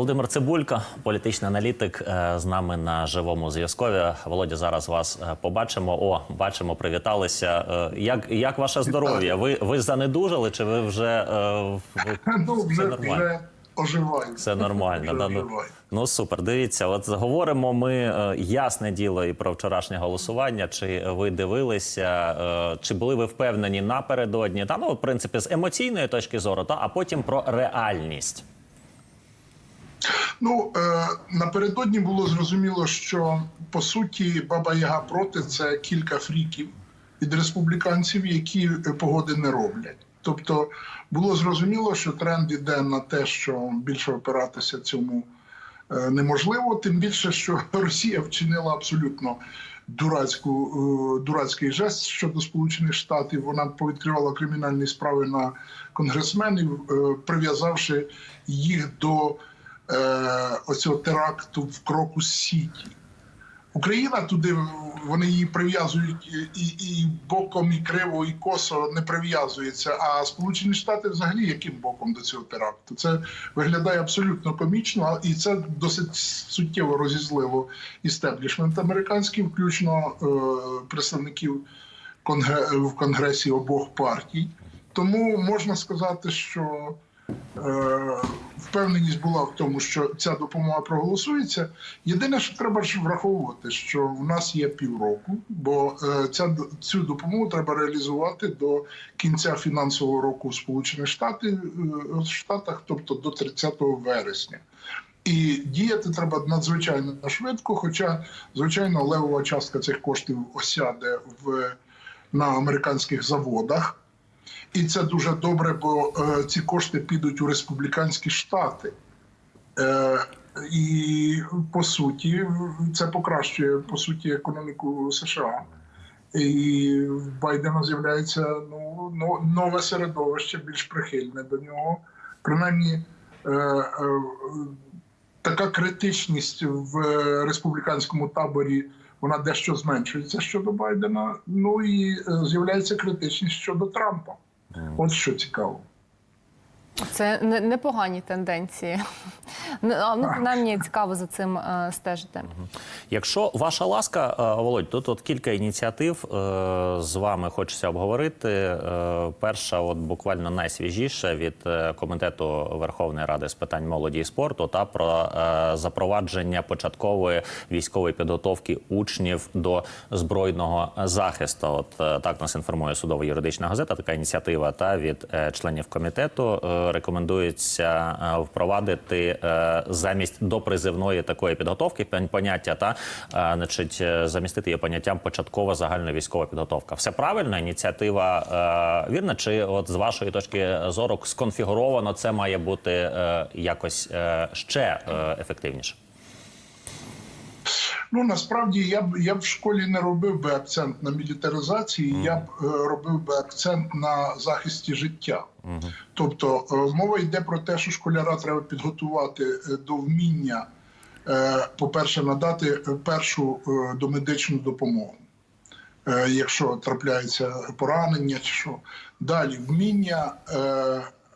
Володимир Цибулька, політичний аналітик, е, з нами на живому зв'язкові. Володя, зараз вас е, побачимо. О, бачимо, привіталися. Е, Як, як ваше здоров'я? Ви, ви занедужали чи ви вже ви- Ну, все вже, нормально? вже оживаю. Все нормально. Вже да, ну, оживаю. ну супер. Дивіться, от говоримо ми ясне діло і про вчорашнє голосування. Чи ви дивилися, чи були ви впевнені напередодні? Та ну, в принципі, з емоційної точки зору, та а потім про реальність. Ну е, напередодні було зрозуміло, що по суті Баба Яга проти це кілька фріків від республіканців, які погоди не роблять. Тобто було зрозуміло, що тренд іде на те, що більше опиратися цьому е, неможливо. Тим більше, що Росія вчинила абсолютно дурацьку е, дурацький жест щодо Сполучених Штатів. Вона повідкривала кримінальні справи на конгресменів, прив'язавши їх до оцього теракту в Крокус Сіті. Україна туди вони її прив'язують і, і, боком, і криво, і косо не прив'язується. А Сполучені Штати взагалі яким боком до цього теракту? Це виглядає абсолютно комічно, і це досить суттєво розізлило істеблішмент американський, включно е, представників конгре, в конгресі обох партій. Тому можна сказати, що е, впевненість була в тому, що ця допомога проголосується. Єдине, що треба враховувати, що в нас є півроку, бо е, ця цю допомогу треба реалізувати до кінця фінансового року в Сполучених е, Штатах, тобто до 30 вересня. І діяти треба надзвичайно швидко. Хоча, звичайно, левова частка цих коштів осяде в на американських заводах. І це дуже добре, бо е, ці кошти підуть у республіканські штати. Е, і по суті, це покращує по суті економіку США. І в Байдена з'являється ну, нове середовище, більш прихильне до нього. Принаймні, е, е, така критичність в республіканському таборі вона дещо зменшується щодо Байдена. Ну і е, з'являється критичність щодо Трампа. От що цікаво. Це не- непогані тенденції. Ну, Ну, принаймні цікаво за цим е, стежити. Якщо ваша ласка, е, Володь, тут от кілька ініціатив е, з вами хочеться обговорити. Перша, от буквально найсвіжіша від комітету Верховної Ради з питань молоді і спорту, та про запровадження початкової військової підготовки учнів до збройного захисту. От так нас інформує судово юридична газета. Така ініціатива та від членів комітету рекомендується е, впровадити е, замість допризивної такої підготовки поняття та е, значить замістити її поняттям початкова загальна військова підготовка. Все правильно, ініціатива вірна, чи от з вашої точки зору сконфігуровано це має бути якось ще ефективніше? Ну насправді я б я б в школі не робив би акцент на мілітаризації, я б е, робив би акцент на захисті життя. Тобто е, мова йде про те, що школяра треба підготувати е, до вміння, по-перше, надати першу домедичну допомогу. Якщо трапляється поранення, чи що далі вміння,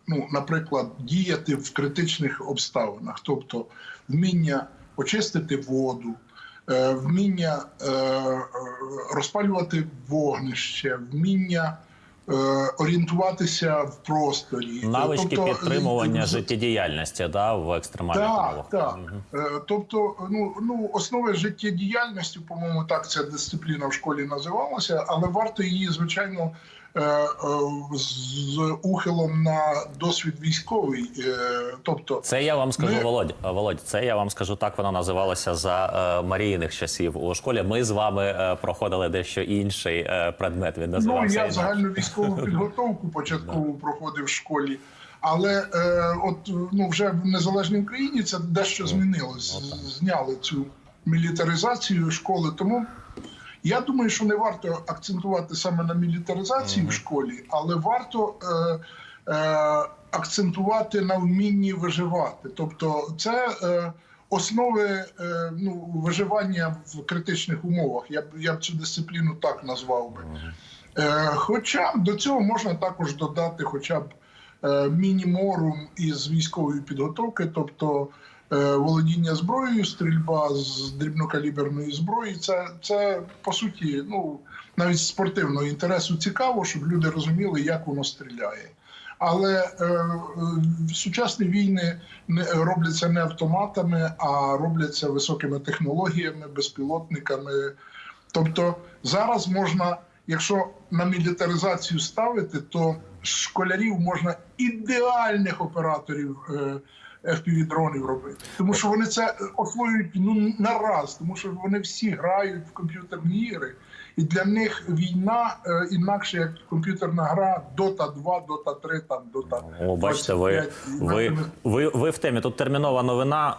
ну, наприклад, діяти в критичних обставинах, тобто вміння очистити воду, вміння е, е, розпалювати вогнище, вміння е, орієнтуватися в просторі, Навички Тобто, е, підтримування життєдіяльності да, в екстремальних умовах. так, так. Е, Тобто, ну, ну, основи життєдіяльності, по-моєму, так ця дисципліна в школі називалася, але варто її, звичайно, е, е, з ухилом на досвід військовий. Е, Тобто, Це я вам скажу, Ми- Володь. Володь, це я вам скажу так. Вона називалася за е, Маріїних часів у школі. Ми з вами е, проходили дещо інший е, предмет. Він ну, я інакше. загальну військову підготовку початкову проходив в школі. Але е, от ну вже в незалежній Україні це дещо змінилось. Зняли цю мілітаризацію школи. Тому я думаю, що не варто акцентувати саме на мілітаризації в школі, але варто е, е, акцентувати на вмінні виживати. Тобто, це е, основи е, ну, виживання в критичних умовах. Я б я б цю дисципліну так назвав би. Е, Хоча до цього можна також додати, хоча б е, мініморум із військової підготовки, тобто володіння зброєю, стрільба з дрібнокаліберної зброї. Це, це по суті, ну навіть спортивного інтересу цікаво, щоб люди розуміли, як воно стріляє. Але е, е, сучасні війни не робляться не автоматами, а робляться високими технологіями, безпілотниками. Тобто зараз можна, якщо на мілітаризацію ставити, то школярів можна ідеальних операторів е, FPV-дронів робити, тому що вони це освоюють ну на раз, тому що вони всі грають в комп'ютерні ігри, і для них війна е, інакше як комп'ютерна гра Dota 2, Dota 3, там Dota О, бачите, ви, ви, ви, ви в темі. Тут термінова новина.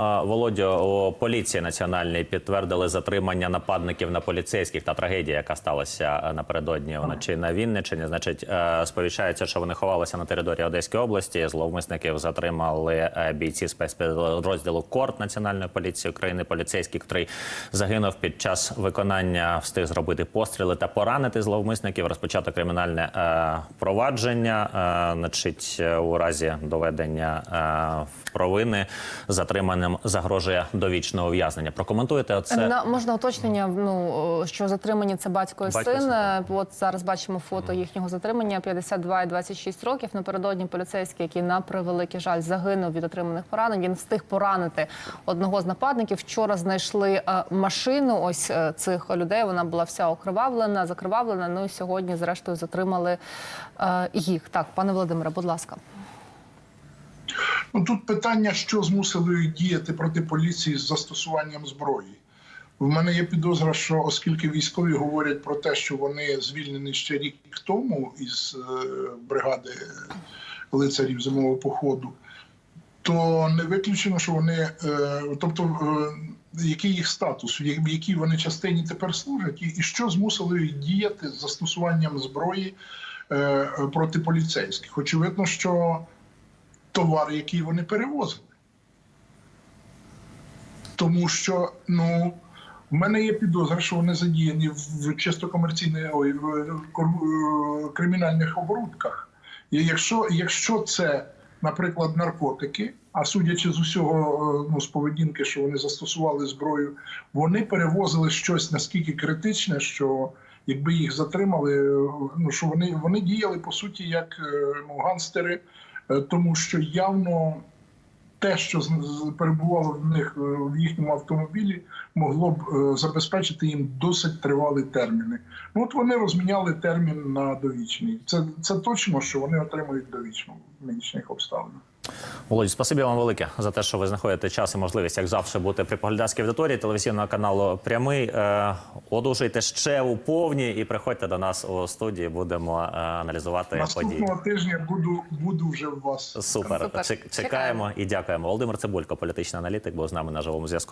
О, поліції національної підтвердили затримання нападників на поліцейських та трагедія, яка сталася е, напередодні вночі на Вінниччині. Значить, е, сповіщається, що вони ховалися на території Одеської області. Зловмисників затримали бійці спецпідрозділу КОРТ Національної поліції України. Поліцейський, який загинув під час виконання, встиг зробити постріли та поранити зловмисників. Розпочато кримінальне е, провадження. Е, значить, е, у разі доведення е, провини затриманим загрожує довічне ув'язнення. Прокоментуєте оце? На можна уточнення. Ну що затримані це батько і Батько син. Е, От зараз бачимо фото їхнього затримання 52 і 26 років. Напередодні поліцейський, який на превеликий жаль загинув від отриманих поранень. Він встиг поранити одного з нападників. Вчора знайшли е, машину. Ось цих людей. Вона була вся окривавлена, закривавлена. Ну і сьогодні, зрештою, затримали е, їх. Так, пане Володимире, будь ласка. Ну тут питання, що змусило їх діяти проти поліції з застосуванням зброї. В мене є підозра, що оскільки військові говорять про те, що вони звільнені ще рік тому із е, бригади лицарів зимового походу, то не виключено, що вони, е, тобто, е, який їх статус, в якій вони частині тепер служать, і, що змусило їх діяти з застосуванням зброї е, проти поліцейських. Очевидно, що товар, який вони перевозили. Тому що, ну, в мене є підозра, що вони задіяні в чисто комерційних ой, в е, кримінальних оборудках. І якщо, якщо це, наприклад, наркотики, а судячи з усього е, ну, з поведінки, що вони застосували зброю, вони перевозили щось наскільки критичне, що якби їх затримали, е, ну що вони, вони діяли по суті як е, ну, ганстери, тому що явно те, що перебувало в них е, в їхньому автомобілі, могло б е, забезпечити їм досить тривалі терміни. Ну от вони розміняли термін на довічний. Це, це точно, що вони отримують довічно в нинішніх обставинах. Володь, спасибі вам велике за те, що ви знаходите час і можливість, як завжди, бути при поглядацькій аудиторії телевізійного каналу Прямий. Е, одужуйте ще у повні і приходьте до нас у студії. Будемо е, аналізувати події. Наступного тижня буду, буду вже в вас. Супер. Супер. Чекаємо і дякуємо. Володимир Цибулько, політичний аналітик, був з нами на живому зв'язку.